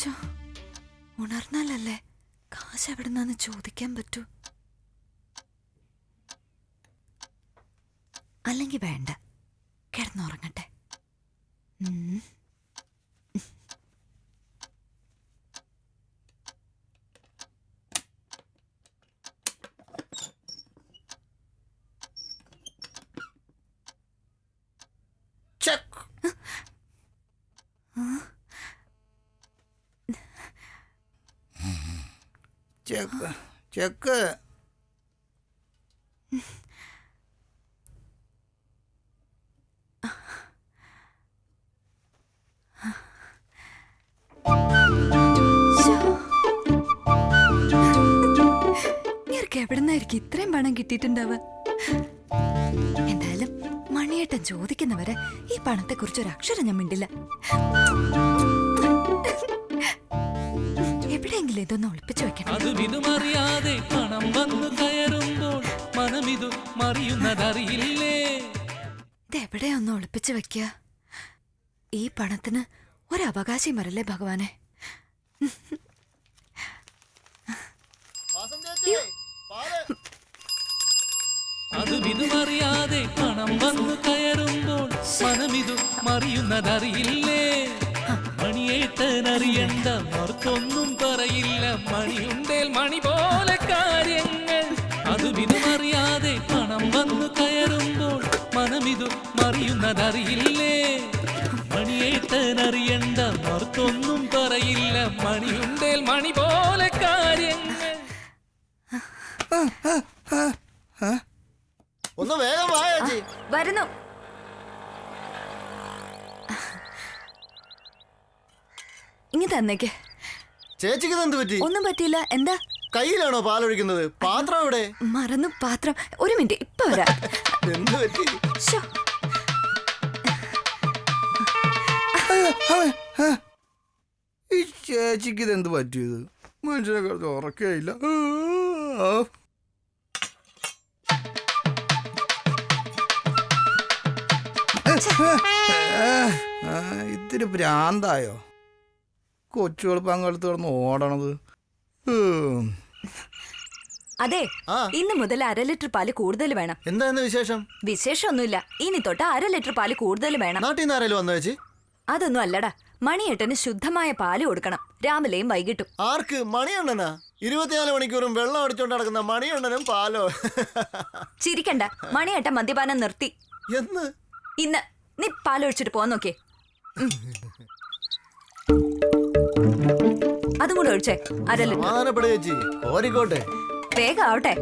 ശോ, ഉണർന്നാലല്ലേ? കാശ് എവിടുന്നാന്ന് ചോദിക്കാൻ പറ്റൂ? അല്ലെങ്കിൽ വേണ്ട. കിടന്നുറങ്ങട്ടെ ഉം. Check check check. എവിടുന്നായിരിക്കും ഇത്രയും പണം കിട്ടിയിട്ടുണ്ടാവുക? എന്തായാലും മണിയേട്ടൻ ചോദിക്കുന്നവരെ ഈ പണത്തെക്കുറിച്ച് ഒരു അക്ഷരം ഞാൻ മിണ്ടില്ല. ഇതൊന്ന് ഒളിപ്പിച്ചു വെക്കണം അതുമിതുമറിയാതെ പണം വന്നു കയറുമ്പോൾ മനമിതു മറിയുന്നതറിയില്ലേ? ഇത് എവിടെയാ ഒന്ന് ഒളിപ്പിച്ചു വെക്കുക ഈ പണത്തിന് ഒരവകാശം വരല്ലേ ഭഗവാനെ? അതുമിതുമറിയാതെ പണം വന്നു കയറുമ്പോൾ മനമിതു മറിയുന്നതറിയില്ലേ? മണിയേട്ടനറിയണ്ട മറക്കൊന്നും പറയില്ല. മണിയുണ്ടേൽ മണി പോലെ കാര്യങ്ങൾ. അതുമിതുമറിയാതെ പണം വന്നു കയറുമ്പോൾ മനമിതു മറിയുന്നതറിയില്ലേ? മണിയേട്ടനറിയണ്ട ഇങ്ങ് തന്നേക്ക്. ചേച്ചിക്ക് എന്ത് പറ്റി? ഒന്നും പറ്റിയില്ല. എന്താ? കയ്യിലാണോ പാലൊഴിക്കുന്നത്? പാത്രം എവിടെ? മറന്നു. പാത്രം. ഒരു മിനിറ്റ്. ഇപ്പൊ വരാം. എന്ത് പറ്റി? ഈ ചേച്ചിക്ക് ഇത്? എന്ത് പറ്റിയത് മനുഷ്യനെ കുറച്ച് ഉറക്കേയില്ല ഇത്തിരി ഭ്രാന്തായോ? കൊച്ചുകൾ പങ്കെടുത്ത് കിടന്ന് ഓടണത്. അതെ ആ. ഇന്ന് മുതൽ അര ലിറ്റർ പാൽ കൂടുതൽ വേണം. എന്താ വിശേഷം? വിശേഷമൊന്നുമില്ല. ഇനി തൊട്ട് അര ലിറ്റർ പാൽ കൂടുതൽ വേണം. നാട്ടിൽ നിന്ന് ആരെങ്കിലും വന്നു ചേച്ചി? അതൊന്നും അല്ലടാ. മണിയേട്ടന് ശുദ്ധമായ പാൽ കൊടുക്കണം. രാവിലെയും വൈകിട്ടും. ആർക്ക്? മണിയണ്ണനാ? ഇരുപത്തിനാല് മണിക്കൂറും വെള്ളം അടിച്ചോണ്ട് നടക്കുന്ന മണിയണ്ണനും പാലോ? ചിരിക്കണ്ട. മണിയേട്ടൻ മദ്യപാനം നിർത്തി. എന്ന്? ഇന്ന് നീ പാലൊഴിച്ചിട്ട് പോവാൻ നോക്കിയേ. ഉം. അതും കൂടെ ഒഴിച്ചേ. അര ലിറ്റർ ചേച്ചി. കോരിക്കോട്ടെ. വേഗം ആവട്ടെ.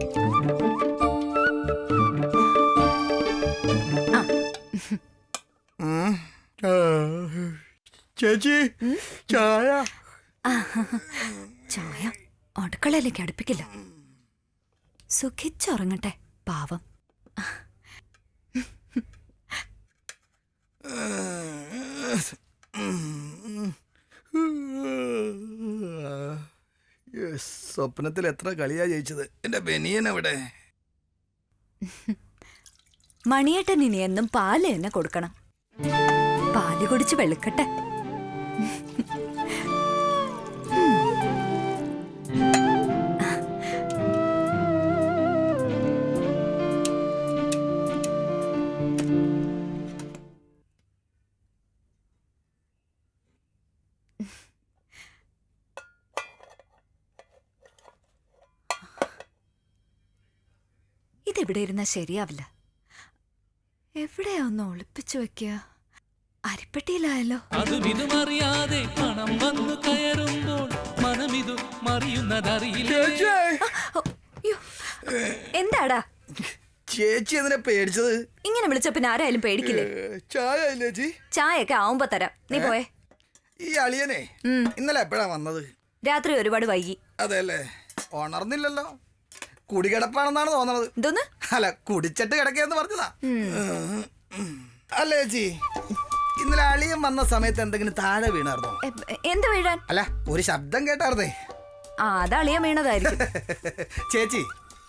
ചേച്ചി ചായ. ചായ അടുക്കളയിലേക്ക് അടുപ്പിക്കില്ല. സുഖിച്ചുറങ്ങട്ടെ പാവം. യെസ്, സ്വപ്നത്തിൽ എത്ര കളിയാ ജയിച്ചത്? എന്റെ ബനിയൻ എവിടെ? മണിയേട്ടൻ ഇനി എന്നും പാൽ തന്നെ കൊടുക്കണം. പാൽ കുടിച്ച് വെളുക്കട്ടെ. ഇവിടെ ഇരുന്നാൽ ശരിയാവില്ല. എവിടെയാ ഒന്ന് ഒളിപ്പിച്ചു വെക്കുക? അരിപ്പെട്ടിയിലായല്ലോ. അതുമിതുമറിയാതെ പണം വന്നു കയറുമ്പോൾ മനമിതു മറിയുന്നതറിയില്ല? എന്താടാ? ചേച്ചി എന്തിനാ പേടിച്ചത്? ഇങ്ങനെ വിളിച്ച പിന്നെ ആരായാലും പേടിക്കില്ലേ? ചായ ചേച്ചി? ചായയൊക്കെ ആവുമ്പോ തരാം. നീ പോയെ. ഈ അളിയനെ ഇന്നലെ എപ്പോഴാ വന്നത്? രാത്രി ഒരുപാട് വൈകി. അതെ അല്ലേ? ഉണർന്നില്ലല്ലോ. കുടികിടപ്പാണെന്നാണ് തോന്നണത്. എന്തോന്ന്? അല്ല കുടിച്ചിട്ട് കിടക്കേന്ന് പറഞ്ഞതാ. അല്ലേ ചേച്ചി ഇന്നലെ അളിയൻ വന്ന സമയത്ത് എന്തെങ്കിലും താഴെ വീണായിരുന്നോ? എ- എന്ത് വീഴാൻ? അല്ല ഒരു ശബ്ദം കേട്ടായിരുന്നേ. ആ അളിയൻ വീണതായിരിക്കും. ചേച്ചി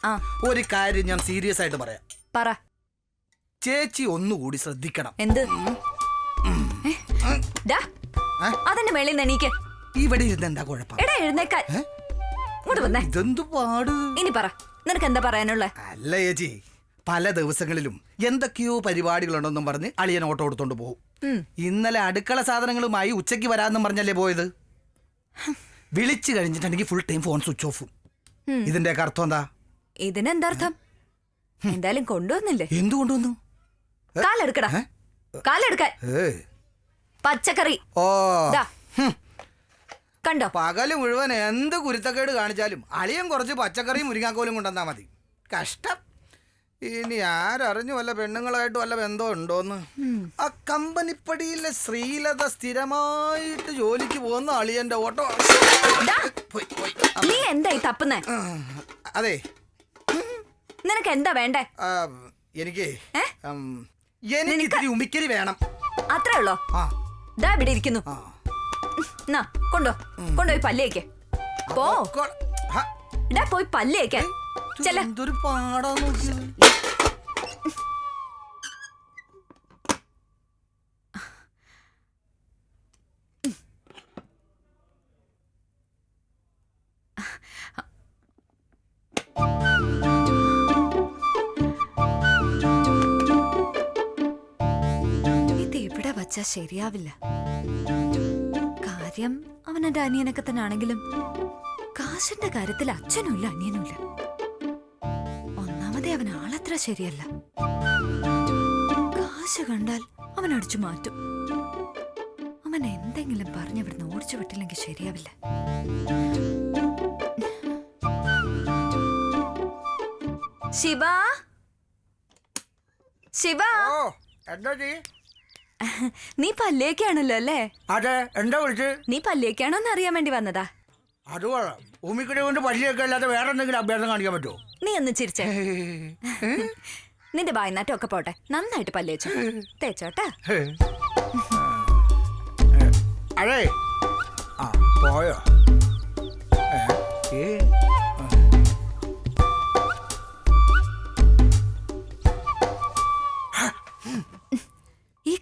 ആ. ഒരു കാര്യം ഞാൻ സീരിയസ് ആയിട്ട് പറയാം. പറ. ചേച്ചി ഒന്നുകൂടി ശ്രദ്ധിക്കണം. എന്ത്? അതെന്റെ മേളിൽ നിന്ന് എണീക്ക്. ഇവിടെ ഇരുന്ന് എന്താ കുഴപ്പം? എടാ എഴുന്നേക്കാൻ. ഇങ്ങോട്ട് വന്നേ. ഇതെന്തു പാട്? ഇനി പറ. നിനക്ക് എന്താ പറയാനുള്ള? അല്ല ചേച്ചി പല ദിവസങ്ങളിലും എന്തൊക്കെയോ പരിപാടികളുണ്ടെന്നും പറഞ്ഞ് അളിയൻ ഓട്ടോ എടുത്തോണ്ട് പോകും. ഇന്നലെ അടുക്കള സാധനങ്ങളുമായി ഉച്ചയ്ക്ക് വരാമെന്നും പറഞ്ഞല്ലേ പോയത്? വിളിച്ചു കഴിഞ്ഞിട്ടുണ്ടെങ്കിൽ ഫുൾ ടൈം ഫോൺ സ്വിച്ച് ഓഫും ഇതിന്റെ അർത്ഥം എന്താ? ഇതിനെന്താർത്ഥം? എന്തായാലും കൊണ്ടുവന്നില്ലേ? എന്തു കൊണ്ടുവന്നു? കാലെടുക്കടാ? കാലെടുക്കാൻ. പച്ചക്കറി. ഓ. കണ്ടോ? പകൽ മുഴുവൻ എന്ത് കുരുത്തക്കേട് കാണിച്ചാലും അളിയൻ കുറച്ച് പച്ചക്കറിയും മുരിങ്ങാക്കോലും കൊണ്ടുവന്നാ മതി. കഷ്ടം. ഇനി ആരറിഞ്ഞു വല്ല പെണ്ണുങ്ങളായിട്ട് വല്ല ബന്ധം ഉണ്ടോന്ന്? ആ കമ്പനിപ്പടിയിലെ ശ്രീലത സ്ഥിരമായിട്ട് ജോലിക്ക് പോകുന്ന അളിയന്റെ ഓട്ടോ. പോയി, പോയി. നീ എന്തായി തപ്പുന്നേ? അതെ. നിനക്ക് എന്താ വേണ്ടേ? ആ, എനിക്ക് ഏ? ഉം, എനിക്ക് ഇത്തിരി ഉമിക്കരി വേണം. അത്രേ ഉള്ളോ? ആ. ദാ ഇവിടെ ഇരിക്കുന്നു. ആ. എന്നാ കൊണ്ടോ. കൊണ്ടുപോയി പല്ലേക്ക്. പോ. ഇടാ പോയി പല്ലേക്ക്. ഇത് ചെല്ല. എന്തൊരു പാടാ ഇത് വച്ചാ ശരിയാവില്ല? കാര്യം അവൻ എന്റെ അനിയനൊക്കെ തന്നെ ആണെങ്കിലും കാശിന്റെ കാര്യത്തിൽ അച്ഛനുമില്ല അനിയനുമില്ല. ഒന്നാമതേ അവൻ ആളത്ര ശരിയല്ല. കാശ് കണ്ടാൽ അവൻ അടിച്ചു മാറ്റും. അവൻ എന്തെങ്കിലും പറഞ്ഞ് ഇവിടുന്ന് ഓടിച്ചു വിട്ടില്ലെങ്കിൽ ശരിയാവില്ല. ശിവ? ശിവ? എന്താ നീ പല്ലേക്കാണല്ലോ അല്ലേ? അതെ എന്താ വിളിച്ച്? നീ പല്ലേക്കാണോ എന്ന് അറിയാൻ വേണ്ടി വന്നതാ. അത് കൊള്ളാം. കൊണ്ട് പല്ലിയൊക്കെ അല്ലാതെ വേറെ എന്തെങ്കിലും അഭ്യാസം കാണിക്കാൻ പറ്റുമോ? നീ ഒന്ന് ചിരിച്ചേ. നിന്റെ ബായ്നാട്ടം ഒക്കെ പോട്ടെ. നന്നായിട്ട് പല്ലേച്ചു. തേച്ചോട്ടാ. അതെ. ആ പോയോ?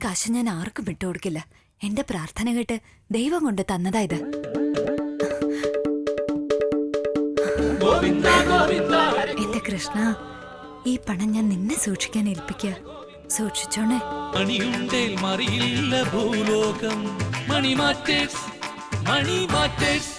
കാശ് ഞാൻ ആർക്കും വിട്ടുകൊടുക്കില്ല. എന്റെ പ്രാർത്ഥന കേട്ട് ദൈവം കൊണ്ട് തന്നതാ ഇത്. എന്റെ കൃഷ്ണ ഈ പണം ഞാൻ നിന്നെ സൂക്ഷിക്കാൻ ഏൽപ്പിക്കുക സൂക്ഷിച്ചോണേ. മണിയുണ്ടേൽ മറിയില്ല ഭൂലോകം. Money matters money matters.